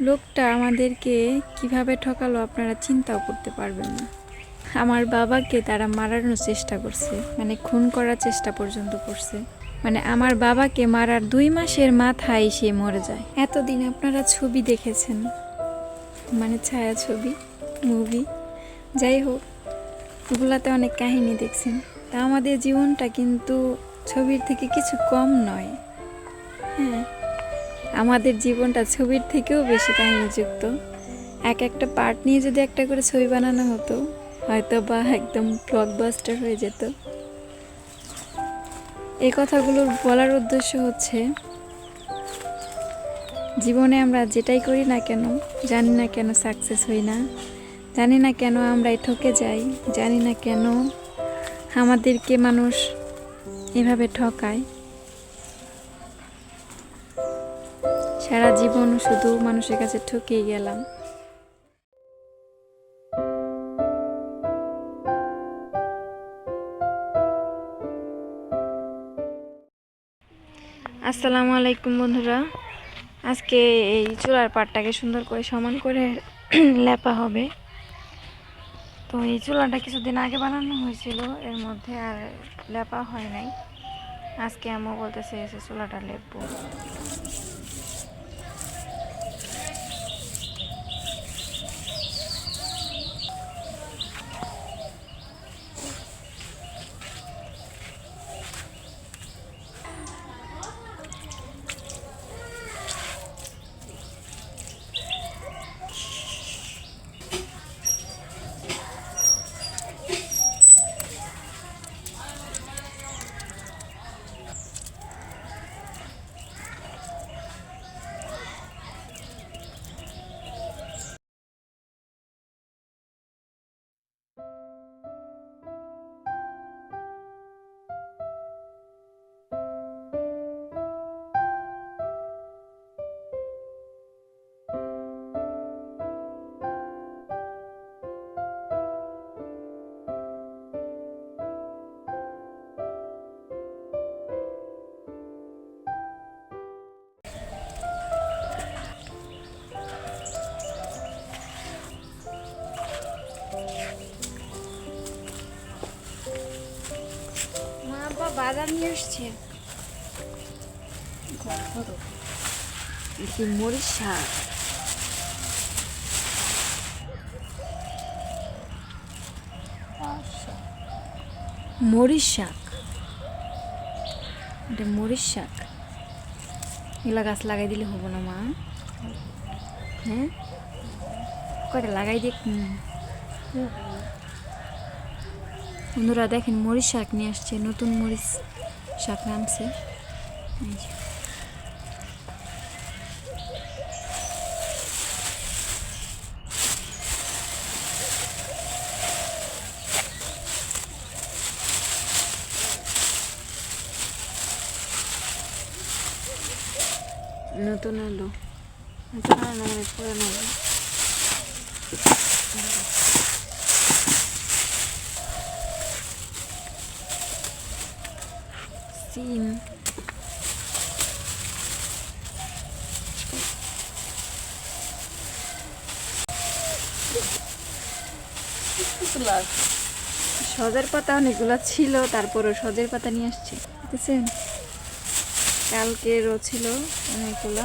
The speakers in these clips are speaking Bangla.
লোকটা আমাদেরকে কীভাবে ঠকালো আপনারা চিন্তাও করতে পারবেন না। আমার বাবাকে তারা মারানোর চেষ্টা করছে মানে খুন করার চেষ্টা পর্যন্ত করছে। মানে আমার বাবাকে মারার দুই মাসের মাথায় সে মরে যায়। এতদিন আপনারা ছবি দেখেছেন? মানে ছায়া ছবি? মুভি যাই হোক ওগুলাতে অনেক কাহিনী দেখছেন। তা আমাদের জীবনটা কিন্তু ছবির থেকে কিছু কম নয়। হ্যাঁ। আমাদের জীবনটা ছবির থেকেও বেশি কাহিনীযুক্ত। এক একটা পার্ট নিয়ে যদি একটা করে ছবি বানানো হতো, হয়তো বা একদম ব্লকবাস্টার হয়ে যেত। এই কথাগুলো বলার উদ্দেশ্য হচ্ছে, জীবনে আমরা যেটাই করি না কেন, জানি না কেন সাকসেস হই না। জানি না কেন আমরা ঠকে যাই। জানি না কেন আমাদেরকে মানুষ এভাবে ঠকায়। সারা জীবন শুধু মানুষের কাছে ঠকেই গেলাম। আসসালামু আলাইকুম বন্ধুরা। আজকে এই চুলার পাটটাকে সুন্দর করে সমান করে লেপা হবে। তো এই চুলাটা কিছুদিন আগে বানানো হয়েছিল, এর মধ্যে আর লেপা হয় নাই। আজকে আম্মু বলতেছে এসে চুলাটা লেপবো। বাদাম নিয়ে আসছে। মরিচ শাক। মরিচ শাক। এটা মরিচ শাক। এগুলা গাছ লাগাই দিলে হব না, মা। হ্যাঁ? কয়টা লাগাই দিয়ে বন্ধুরা দেখেন মরিচ শাক নিয়ে আসছে, নতুন মরিচ শাক নামছে। নতুন আলু। নতুন আলু মানে পুরানো সিম সজের পাতা অনেকগুলো ছিল, তারপরও সজের পাতা নিয়ে আসছি, বুঝছেন? কালকেরও ছিল অনেকগুলো।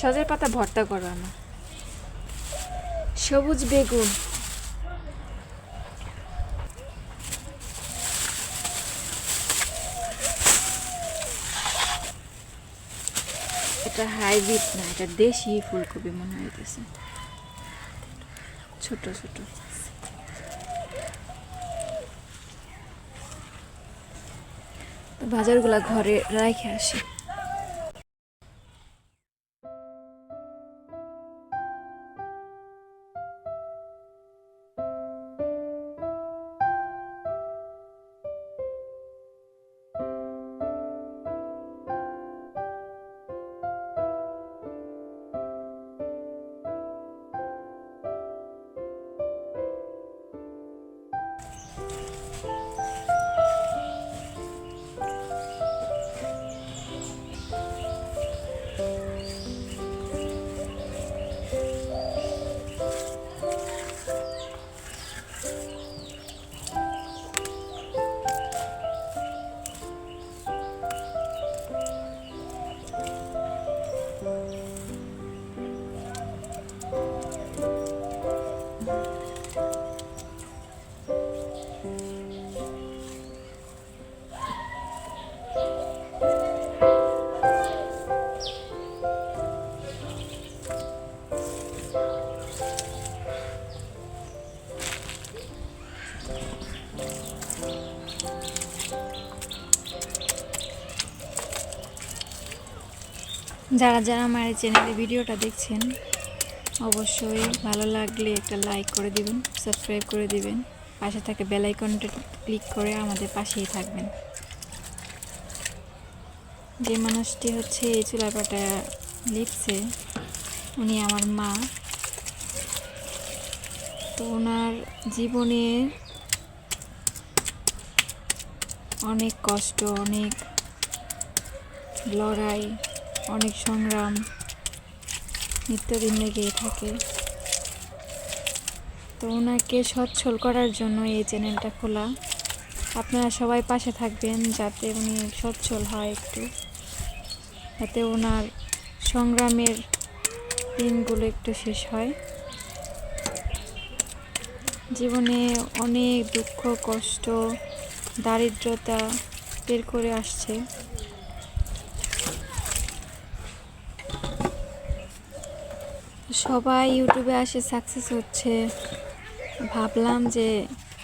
সজের পাতা ভর্তা করো না সবুজ বেগুন। এটা হাইব্রিড না এটা দেশি ফুলকপি মনে হইতেছে। ছোট ছোট। বাজারগুলা ঘরে রাখে আসি। যারা যারা আমার এই চ্যানেলে ভিডিওটা দেখছেন, অবশ্যই ভালো লাগলে একটা লাইক করে দিবেন সাবস্ক্রাইব করে দিবেন। পাশে থাকে বেল আইকনটা ক্লিক করে আমাদের পাশেই থাকবেন। যে মানুষটি হচ্ছে এই চুলাপাটা লিখছে, উনি আমার মা। তো ওনার জীবনে অনেক কষ্ট, অনেক লড়াই অনেক সংগ্রাম নিত্যদিন লেগেই থাকে। তো ওনাকে সচ্ছল করার জন্য এই চ্যানেলটা খোলা। আপনারা সবাই পাশে থাকবেন যাতে উনি সচ্ছল হয় একটু। যাতে ওনার সংগ্রামের দিনগুলো একটু শেষ হয়। জীবনে অনেক দুঃখ, কষ্ট, দারিদ্রতা বের করে আসছে। সবাই ইউটিউবে আসে সাকসেস হচ্ছে। ভাবলাম যে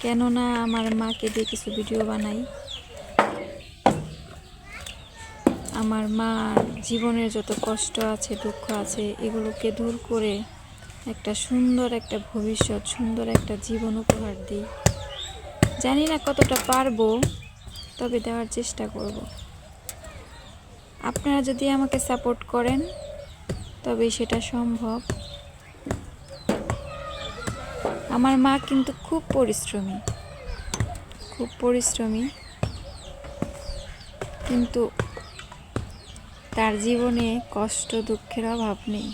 কেন না আমার মাকে দিয়ে কিছু ভিডিও বানাই। আমার মার জীবনের যত কষ্ট আছে, দুঃখ আছে, এগুলোকে দূর করে একটা সুন্দর একটা ভবিষ্যৎ, সুন্দর একটা জীবন উপহার দিই। জানি না কতটা পারব, তবে দেওয়ার চেষ্টা করব। আপনারা যদি আমাকে সাপোর্ট করেন তবে সেটা সম্ভব। আমার মা কিন্তু খুব পরিশ্রমী। খুব পরিশ্রমী। কিন্তু তার জীবনে কষ্ট, দুঃখের অভাব নেই।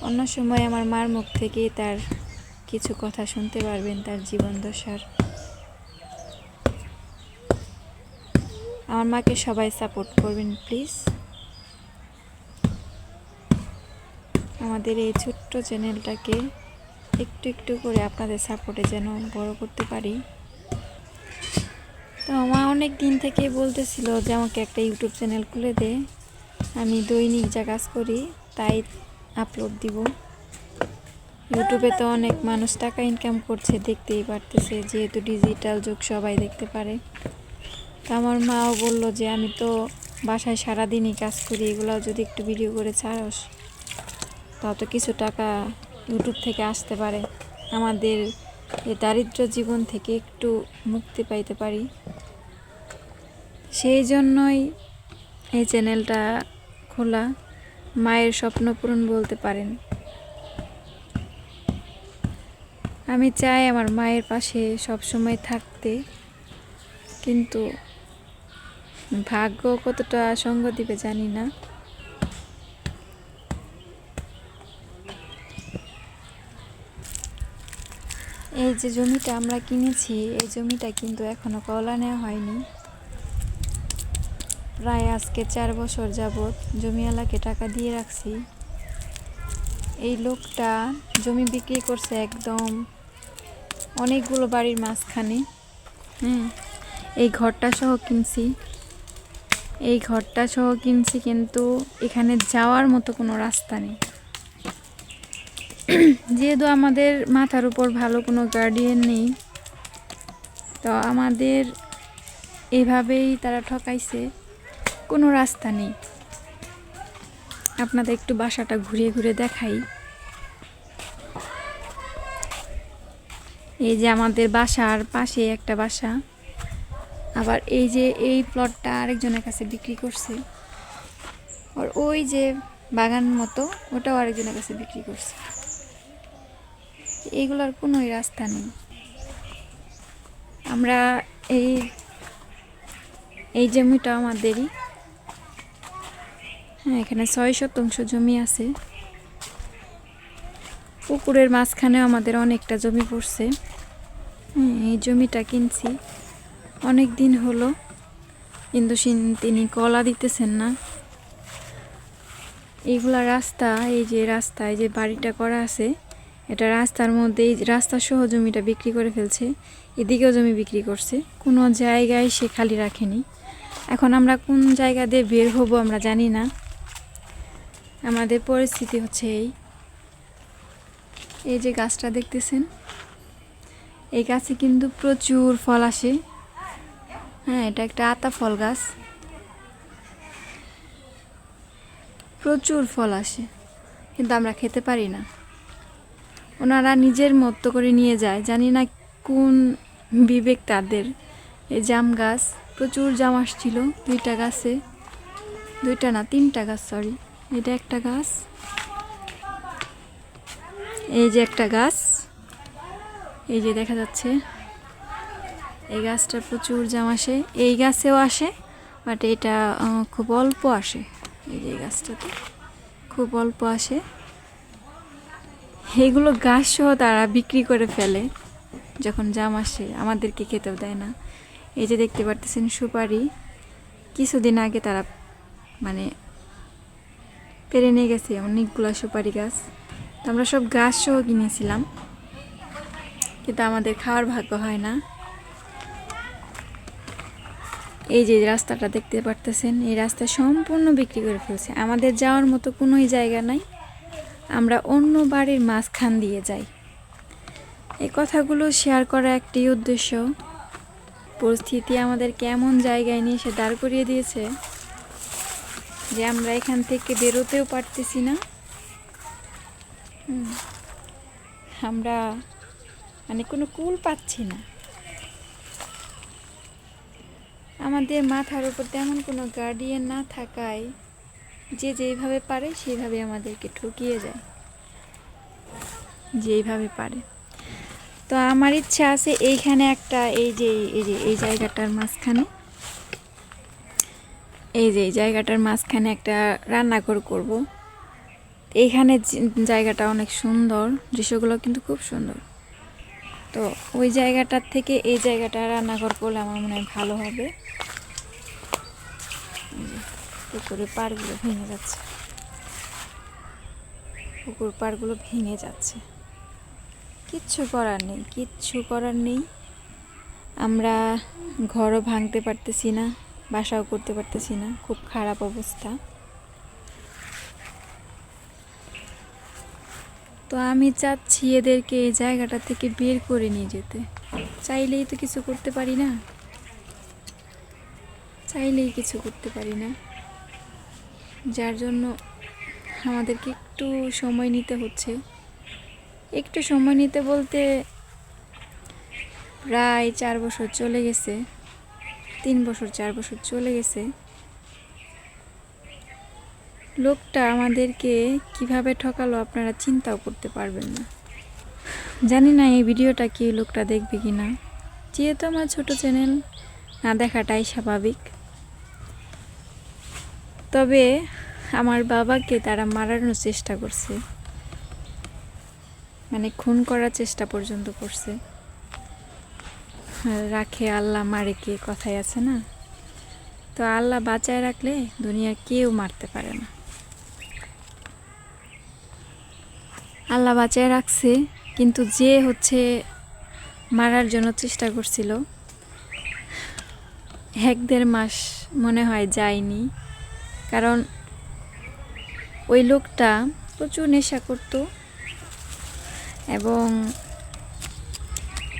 অন্য সময় আমার মার মুখ থেকে তার কিছু কথা শুনতে পারবেন, তার জীবন দশার। আমার মাকে সবাই সাপোর্ট করবেন, প্লিজ। আমাদের এই ছোট্ট চ্যানেলটাকে একটু একটু করে আপনাদের সাপোর্টে যেন বড় করতে পারি। তো মা অনেক দিন থেকে বলতেছিল যে, আমাকে একটা ইউটিউব চ্যানেল খুলে দে। আমি দৈনিক যা কাজ করি, তাই আপলোড দিব। ইউটিউবে তো অনেক মানুষ টাকা ইনকাম করছে, দেখতেই পারতেছে, যেহেতু ডিজিটাল যুগ, সবাই দেখতে পারে। তো আমার মাও বলল যে, আমি তো বাসায় সারাদিনই কাজ করি এগুলো যদি একটু ভিডিও করে ছাড়স। তাও তো কিছু টাকা ইউটিউব থেকে আসতে পারে। আমাদের এই দারিদ্র জীবন থেকে একটু মুক্তি পাইতে পারি। সেই জন্যই এই চ্যানেলটা খোলা, মায়ের স্বপ্ন পূরণ বলতে পারেন। আমি চাই আমার মায়ের পাশে সব সময় থাকতে, কিন্তু ভাগ্য কতটা সঙ্গ দিবে জানি না। এই যে জমিটা আমরা কিনেছি, এই জমিটা কিন্তু এখনও কলা নেওয়া হয়নি। প্রায় আজকে চার বছর যাবৎ জমিওয়ালাকে টাকা দিয়ে রাখছি। এই লোকটা জমি বিক্রি করছে একদম অনেকগুলো বাড়ির মাঝখানে। হ্যাঁ এই ঘরটা সহ কিনছি। এই ঘরটা সহ কিনছি কিন্তু এখানে যাওয়ার মতো কোনো রাস্তা নেই। যেহেতু আমাদের মাথার উপর ভালো কোনো গার্ডিয়ান নেই, তো আমাদের এভাবেই তারা ঠকাইছে, কোনো রাস্তা নেই। আপনাদের একটু বাসাটা ঘুরিয়ে ঘুরে দেখাই। এই যে আমাদের বাসার পাশে একটা বাসা, আবার এই যে এই প্লটটা আরেকজনের কাছে বিক্রি করছে, আর ওই যে বাগান মতো ওটাও আরেকজনের কাছে বিক্রি করছে। এইগুলোর কোনোই রাস্তা নেই। আমরা এই এই জমিটা আমাদেরই। হ্যাঁ এখানে ছয় শতাংশ জমি আছে। পুকুরের মাঝখানেও আমাদের অনেকটা জমি পড়ছে। হ্যাঁ এই জমিটা কিনছি। অনেক দিন হলো। কিন্তু তিনি কলা দিতেছেন না। এইগুলা রাস্তা, এই যে রাস্তা এই যে বাড়িটা করা আছে এটা রাস্তার মধ্যে এই রাস্তা সহ জমিটা বিক্রি করে ফেলছে, এদিকেও জমি বিক্রি করছে। কোনো জায়গায় সে খালি রাখেনি। এখন আমরা কোন জায়গা দিয়ে বের হব আমরা জানি না। আমাদের পরিস্থিতি হচ্ছে এই। এই যে গাছটা দেখতেছেন, এই গাছে কিন্তু প্রচুর ফল আসে। হ্যাঁ এটা একটা আতা ফল গাছ। প্রচুর ফল আসে, কিন্তু আমরা খেতে পারি না। ওনারা নিজের মতো করে নিয়ে যায়। জানি না কোন বিবেক তাদের। এই জাম গাছ, প্রচুর জাম আসছিল দুইটা গাছে। দুইটা না, তিনটা গাছ সরি এটা একটা গাছ। এই যে একটা গাছ। এই যে দেখা যাচ্ছে। এই গাছটা প্রচুর জাম আসে। এই গাছেও আসে, বাট এটা খুব অল্প আসে। এই যে গাছটাতে। খুব অল্প আসে। এগুলো গাছ সহ তারা বিক্রি করে ফেলে। যখন জাম আসে, আমাদেরকে খেতেও দেয় না। এই যে দেখতে পারতেছেন সুপারি, কিছুদিন আগে তারা মানে পেরে নিয়ে গেছে অনেকগুলো সুপারি গাছ। তো আমরা সব গাছ সহ কিনেছিলাম। কিন্তু আমাদের খাওয়ার ভাগ্য হয় না। এই যে রাস্তাটা দেখতে পারতেছেন, এই রাস্তা সম্পূর্ণ বিক্রি করে ফেলছে। আমাদের যাওয়ার মতো কোনোই জায়গা নাই। আমরা অন্য বাড়ির মাঝখান দিয়ে যাই। এই কথাগুলো শেয়ার করা একটি উদ্দেশ্য। পরিস্থিতি আমাদের কেমন জায়গায় নিয়ে এসে দাঁড় করিয়ে দিয়েছে যে আমরা এখান থেকে বেরোতেও পারতেছি না। আমরা মানে কোনো কুল পাচ্ছি না। আমাদের মাথার উপর তেমন কোনো গার্ডিয়ান না থাকায় যে যেইভাবে পারে সেইভাবে আমাদেরকে ঠকিয়ে যায় যেইভাবে পারে। তো আমার ইচ্ছা আছে এইখানে একটা এই যে এই যে, এই জায়গাটার মাঝখানে, এই যে, এই জায়গাটার মাঝখানে একটা রান্নাঘর করব। এইখানে জায়গাটা অনেক সুন্দর, দৃশ্যগুলো কিন্তু খুব সুন্দর। তো ওই জায়গাটার থেকে এই জায়গাটা রান্নাঘর করলে আমার মনে হয় ভালো হবে। পুকুরের পাড়গুলো ভেঙে যাচ্ছে। পুকুর পাড়গুলো ভেঙে যাচ্ছে। কিচ্ছু করার নেই, কিচ্ছু করার নেই। আমরা ঘরও ভাঙতে পারতেছি না, বাসাও করতে পারতেছি না, খুব খারাপ অবস্থা। তো আমি চাচ্ছি এদেরকে এই জায়গাটা থেকে বের করে নিয়ে যেতে। চাইলেই তো কিছু করতে পারি না। চাইলেই কিছু করতে পারি না। যার জন্য আমাদেরকে একটু সময় নিতে হচ্ছে। একটু সময় নিতে বলতে প্রায় চার বছর চলে গেছে, তিন বছর, চার বছর চলে গেছে। লোকটা আমাদেরকে কীভাবে ঠকালো আপনারা চিন্তাও করতে পারবেন না। জানি না এই ভিডিওটা কি লোকটা দেখবে কি না যেহেতু আমার ছোট চ্যানেল, না দেখাটাই স্বাভাবিক। তবে আমার বাবাকে তারা মারানোর চেষ্টা করছে। মানে খুন করার চেষ্টা পর্যন্ত করছে। রাখে আল্লাহ মারে কে কথাই আছে না? তো আল্লাহ বাঁচায় রাখলে দুনিয়ার কেউ মারতে পারে না। আল্লাহ বাঁচায় রাখছে, কিন্তু যে হচ্ছে মারার জন্য চেষ্টা করছিল, এক দেড় মাস মনে হয় যায়নি। কারণ ওই লোকটা প্রচুর নেশা করতো এবং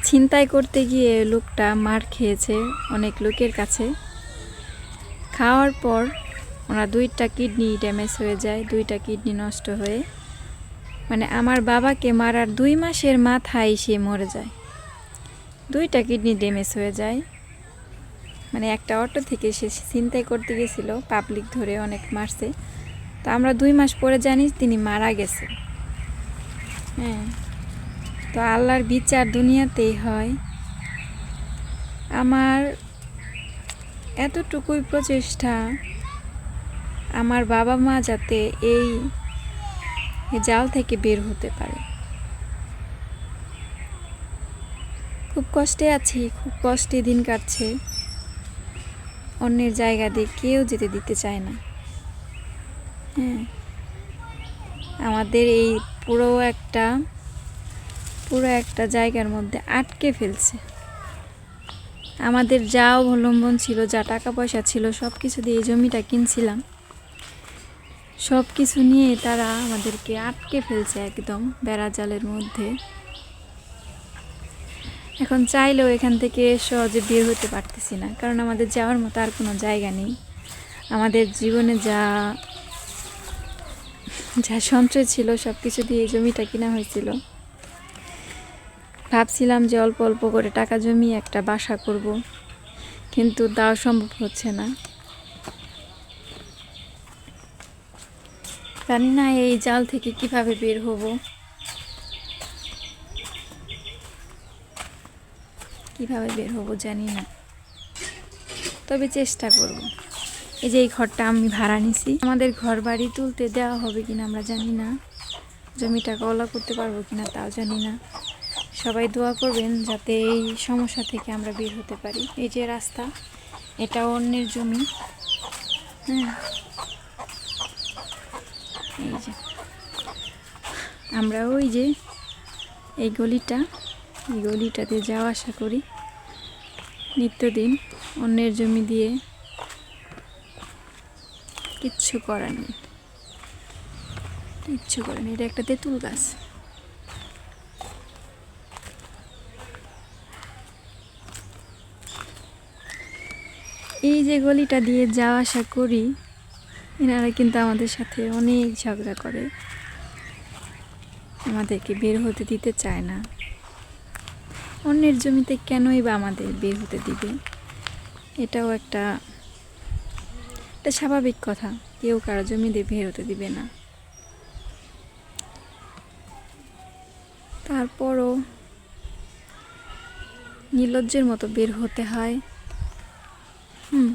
ছিনতাই করতে গিয়ে লোকটা মার খেয়েছে অনেক লোকের কাছে। খাওয়ার পর ওনার দুইটা কিডনি ড্যামেজ হয়ে যায়, দুইটা কিডনি নষ্ট হয়ে। মানে আমার বাবাকে মারার দুই মাসের মাথায় সে মরে যায়। দুইটা কিডনি ড্যামেজ হয়ে যায়। মানে একটা অটো থেকে সে ছিনতাই করতে গেছিল পাবলিক ধরে অনেক মারছে। তো আমরা দুই মাস পরে জানি তিনি মারা গেছে। হ্যাঁ তো আল্লাহর বিচার দুনিয়াতেই হয়। আমার এতটুকুই প্রচেষ্টা, আমার বাবা মা যাতে এই জাল থেকে বের হতে পারে। খুব কষ্টে আছি, খুব কষ্টে দিন কাটছে। অন্যের জায়গা দিয়ে কেউ যেতে দিতে চায় না। হ্যাঁ। আমাদের এই পুরো একটা পুরো একটা জায়গার মধ্যে আটকে ফেলছে। আমাদের যা অবলম্বন ছিল, যা টাকা পয়সা ছিল সব কিছু দিয়ে এই জমিটা কিনছিলাম। সব কিছু নিয়ে তারা আমাদেরকে আটকে ফেলছে একদম বেড়া জালের মধ্যে। এখন চাইলেও এখান থেকে সহজে বের হতে পারতেছি না, কারণ আমাদের যাওয়ার মতো আর কোনো জায়গা নেই। আমাদের জীবনে যা যা সঞ্চয় ছিল সব কিছু দিয়ে এই জমিটা কিনা হয়েছিল। ভাবছিলাম যে অল্প অল্প করে টাকা জমিয়ে একটা বাসা করব, কিন্তু তাও সম্ভব হচ্ছে না। জানি না এই জাল থেকে কীভাবে বের হব। কীভাবে বের হব জানি না। তবে চেষ্টা করব। এই যে এই ঘরটা আমি ভাড়া নিছি। আমাদের ঘর বাড়ি তুলতে দেওয়া হবে কিনা আমরা জানি না। জমিটা কলা করতে পারব কিনা তাও জানি না। সবাই দোয়া করবেন যাতে এই সমস্যা থেকে আমরা বের হতে পারি। এই যে রাস্তা, এটা অন্যের জমি। হ্যাঁ। এই যে। আমরা ওই যে এই গলিটা এই গলিটাতে যাওয়া আসা করি। নিত্যদিন অন্যের জমি দিয়ে কিচ্ছু করার নেই। কিচ্ছু করার নেই। এটা একটা তেঁতুল গাছ। এই যে গলিটা দিয়ে যাওয়া আসা করি, এনারা কিন্তু আমাদের সাথে অনেক ঝগড়া করে। আমাদেরকে বের হতে দিতে চায় না। অন্যের জমিতে কেনই বা আমাদের বের হতে দিবে? এটাও একটা, এটা স্বাভাবিক কথা। কেউ কারও জমিতে বের হতে দিবে না। তারপরও নির্লজ্জের মতো বের হতে হয়। হুম।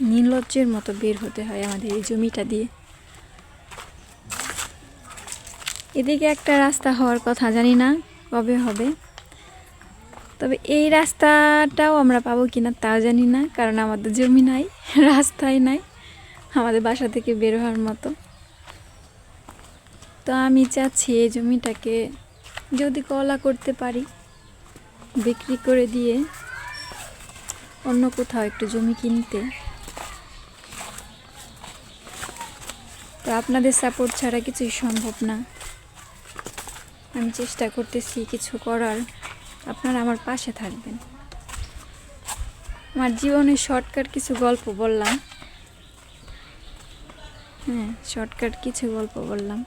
নির্লজ্জের মতো বের হতে হয় আমাদের এই জমিটা দিয়ে। এদিকে একটা রাস্তা হওয়ার কথা জানি না। কবে হবে? তবে এই রাস্তাটাও আমরা পাবো কিনা তাও জানি না, কারণ আমাদের জমি নাই, রাস্তাই নাই, আমাদের বাসা থেকে বের হওয়ার মতো। তো আমি চাচ্ছি এই জমিটাকে যদি কলা করতে পারি, বিক্রি করে দিয়ে অন্য কোথাও একটু জমি কিনতে। তো আপনাদের সাপোর্ট ছাড়া কিছুই সম্ভব না। আমি চেষ্টা করতেছি কিছু করার। আপনারা আমার পাশে থাকবেন। আমার জীবনে শর্টকাট কিছু গল্প বললাম। হ্যাঁ শর্টকাট কিছু গল্প বললাম।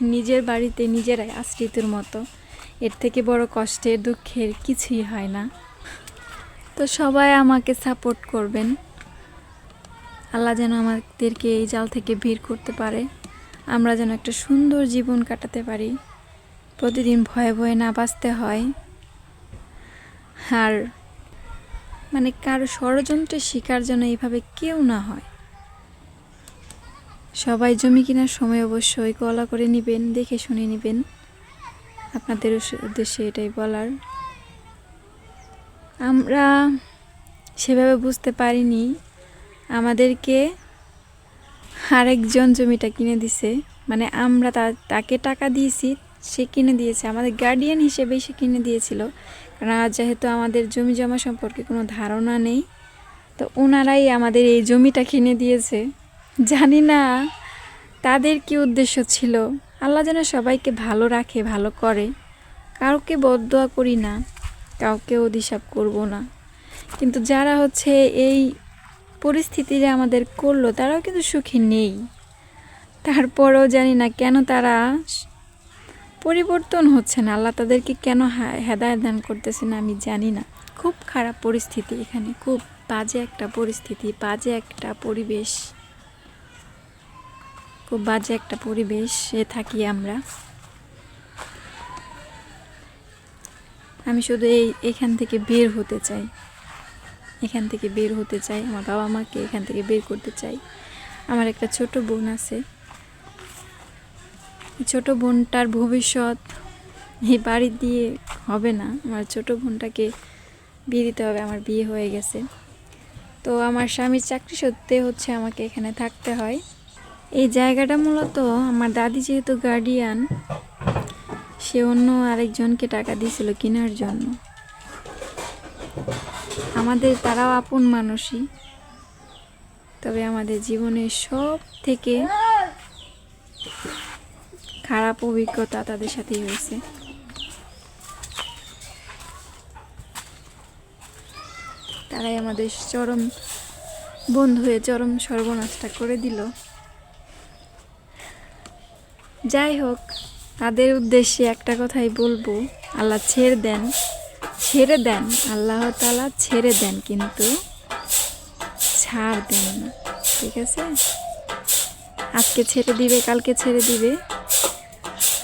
নিজের বাড়িতে নিজেরাই আশ্রিতের মতো। এর থেকে বড় কষ্টের দুঃখের কিছুই হয় না। তো সবাই আমাকে সাপোর্ট করবেন। আল্লাহ যেন আমাদেরকে এই জাল থেকে ভিড় করতে পারে। আমরা যেন একটা সুন্দর জীবন কাটাতে পারি। প্রতিদিন ভয়ে ভয়ে না বাঁচতে হয়। আর মানে কারও ষড়যন্ত্রের শিকার যেন এইভাবে কেউ না হয়। সবাই জমি কেনার সময় অবশ্যই কলা করে নেবেন, দেখে শুনে নেবেন। আপনাদের উদ্দেশ্যে এটাই বলার। আমরা সেভাবে বুঝতে পারিনি। আমাদেরকে আরেকজন জমিটা কিনে দিছে। মানে আমরা তাকে টাকা দিয়েছি, সে কিনে দিয়েছে। আমাদের গার্ডিয়ান হিসেবেই সে কিনে দিয়েছিল। কারণ আর যেহেতু আমাদের জমি জমা সম্পর্কে কোনো ধারণা নেই, তো ওনারাই আমাদের এই জমিটা কিনে দিয়েছে। জানি না, তাদের কি উদ্দেশ্য ছিল? আল্লাহ যেন সবাইকে ভালো রাখে, ভালো করে। কাউকে বদদোয়া করি না কাউকে অধিশাপ করব না। কিন্তু যারা হচ্ছে এই পরিস্থিতিতে আমাদের করল, তারাও কিন্তু সুখী নেই। তারপরেও জানি না কেন তারা পরিবর্তন হচ্ছে না। আল্লাহ তাদেরকে কেন হা- হেদায়েত দান করতেছে না আমি জানি না। খুব খারাপ পরিস্থিতি এখানে, খুব বাজে একটা পরিস্থিতি, বাজে একটা পরিবেশ। খুব বাজে একটা পরিবেশে থাকি আমরা। আমি শুধু এই এখান থেকে বের হতে চাই। এখান থেকে বের হতে চাই, আমার বাবা মাকে এখান থেকে বের করতে চাই। আমার একটা ছোট বোন আছে। ছোট বোনটার ভবিষ্যৎ এই বাড়ি দিয়ে হবে না। আমার ছোট বোনটাকে বিয়ে দিতে হবে, আমার বিয়ে হয়ে গেছে। তো আমার স্বামীর চাকরি সত্ত্বে হচ্ছে আমাকে এখানে থাকতে হয়। এই জায়গাটা মূলত আমার দাদি যেহেতু গার্ডিয়ান সে অন্য আরেকজনকে টাকা দিয়েছিল কেনার জন্য। আমাদের তারাও আপন মানুষই। তবে আমাদের জীবনের সব থেকে খারাপ অভিজ্ঞতা তাদের সাথেই হয়েছে। তারাই আমাদের চরম বন্ধু হয়ে চরম সর্বনাশটা করে দিল। যাই হোক, তাদের উদ্দেশ্যে একটা কথাই বলব, আল্লাহ ছেড়ে দেন। ছেড়ে দেন। আল্লাহ তালা ছেড়ে দেন কিন্তু। ছাড় দেন না, ঠিক আছে? আজকে ছেড়ে দিবে, কালকে ছেড়ে দিবে।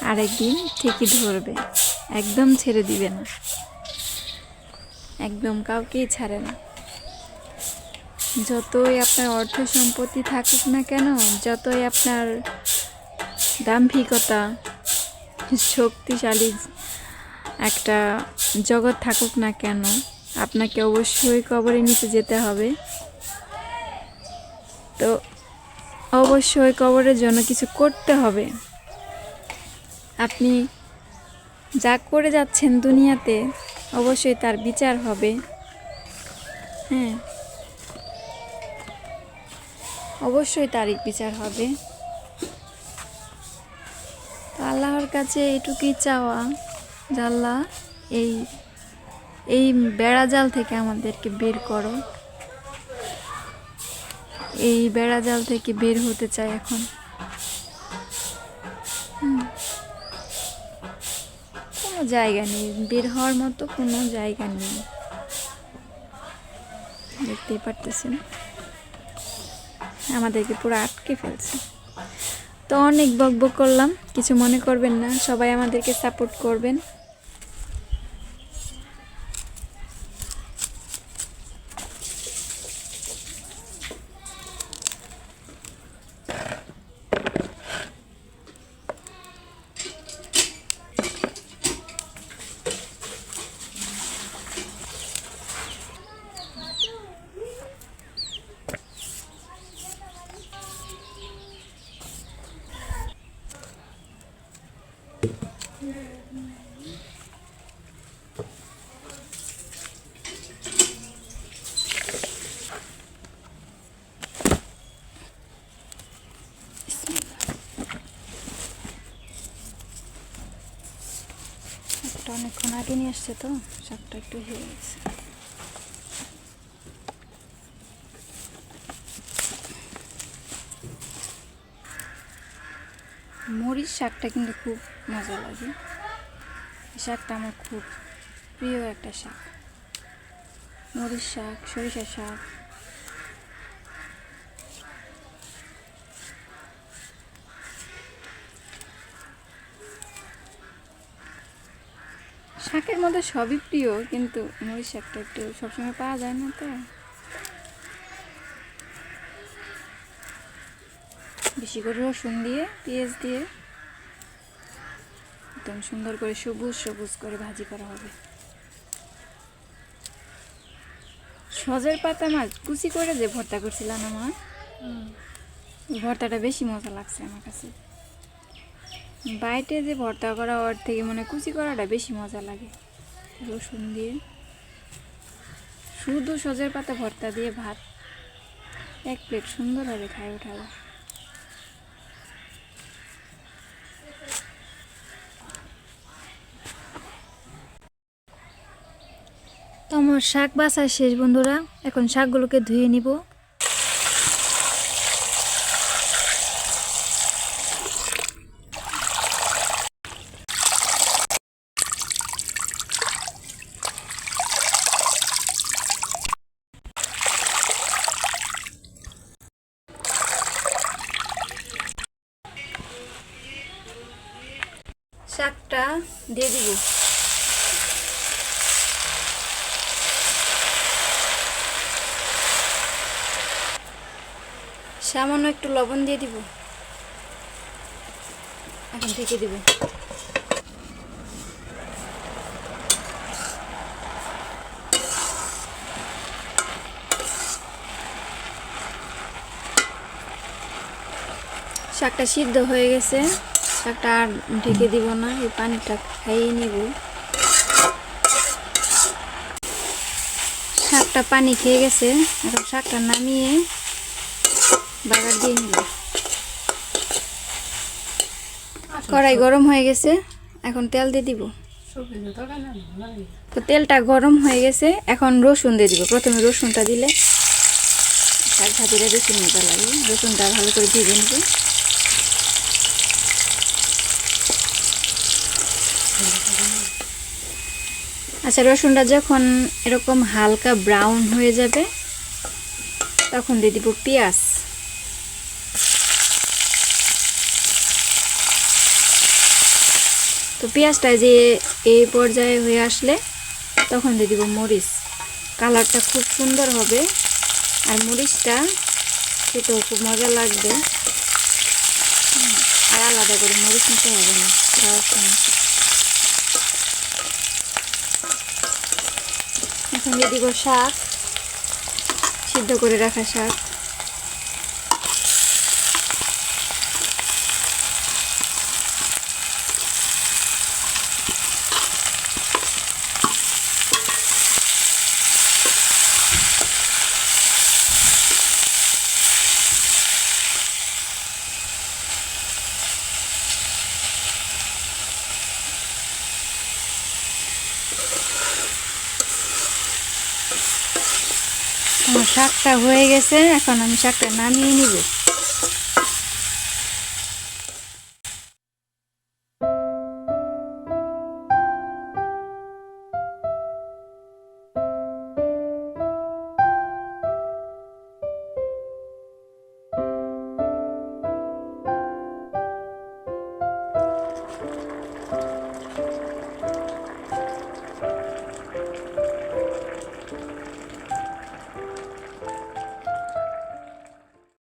আরেকদিন ঠিকই ধরবে। একদম ছেড়ে দিবে না। একদম কাউকেই ছাড়ে না। যতই আপনার অর্থ সম্পত্তি থাকুক না কেন, যতই আপনার দাম্ভিকতা, শক্তিশালী একটা জগৎ থাকুক না কেন, আপনাকে অবশ্যই কবরে নিচে যেতে হবে। তো অবশ্যই কবরের জন্য কিছু করতে হবে। আপনি যা করে যাচ্ছেন দুনিয়াতে, অবশ্যই তার বিচার হবে। হ্যাঁ। অবশ্যই তারই বিচার হবে। আল্লাহর কাছে এটুকুই চাওয়া। আল্লাহ এই এই বেড়াজাল থেকে আমাদেরকে বের করো। এই বেড়াজাল থেকে বের হতে চাই এখন। কোনো জায়গা নেই। বের হওয়ার মতো কোনো জায়গা নেই। দেখতেই পারতেছেন। আমাদেরকে পুরো আটকে ফেলছে। তো অনেক বক বক করলাম। কিছু মনে করবেন না। সবাই আমাদেরকে সাপোর্ট করবেন শাকটা আগে নিয়ে আসছে তো? শাকটা একটু হয়ে গেছে। মরিচ শাকটা কিন্তু খুব মজা লাগে। শাকটা আমার খুব প্রিয় একটা শাক। মরিচ শাক সরিষা শাক। মধ্যে সবই প্রিয়, কিন্তু মরিচ শাকটা একটু সবসময় পাওয়া যায় না তো। বেশি করে রসুন দিয়ে, পেঁয়াজ দিয়ে একদম সুন্দর করে সবুজ সবুজ করে ভাজি করা হবে। সজের পাতা মাছ, কুচি করে যে ভর্তা করছিলাম আমার ভর্তাটা বেশি মজা লাগছে আমার কাছে। বাইটে যে ভর্তা করা ওর থেকে মানে কুচি করাটা বেশি মজা লাগে। রসুন দিয়ে। শুধু সজের পাতা ভর্তা দিয়ে ভাত। এক প্লেট সুন্দরভাবে খাই ওঠাবে তো আমার শাক বাছা শেষ, বন্ধুরা। এখন শাকগুলোকে ধুয়ে নিব শাকটা দিয়ে দিব সামান্য একটু লবণ দিয়ে দিব। এখন থেকে দিব। শাকটা সিদ্ধ হয়ে গেছে। শাকটা আর ঢেকে দিব না, এই পানিটা খাইয়ে নিব। শাকটা পানি খেয়ে গেছে, এখন শাকটা নামিয়ে বাগার দিয়ে নিব। কড়াই গরম হয়ে গেছে এখন তেল দিয়ে দিব। তো তেলটা গরম হয়ে গেছে এখন রসুন দিয়ে দিব। প্রথমে রসুনটা দিলে শাক ভাজিটা বেশি মজা লাগে। রসুনটা ভালো করে ভেজে নেব। আচ্ছা রসুনটা যখন এরকম হালকা ব্রাউন হয়ে যাবে তখন দিয়ে দিব পেঁয়াজ তো পেঁয়াজটা যে এই পর্যায়ে হয়ে আসলে তখন দিয়ে দিব মরিচ। কালারটা খুব সুন্দর হবে। আর মরিচটা খেতেও খুব মজা লাগবে। আর আলাদা করে মরিচ নিতে হবে না এখন দিয়ে দিব শাক, সিদ্ধ করে রাখা শাক। শাকটা হয়ে গেছে এখন আমি শাকটা নামিয়ে নিব।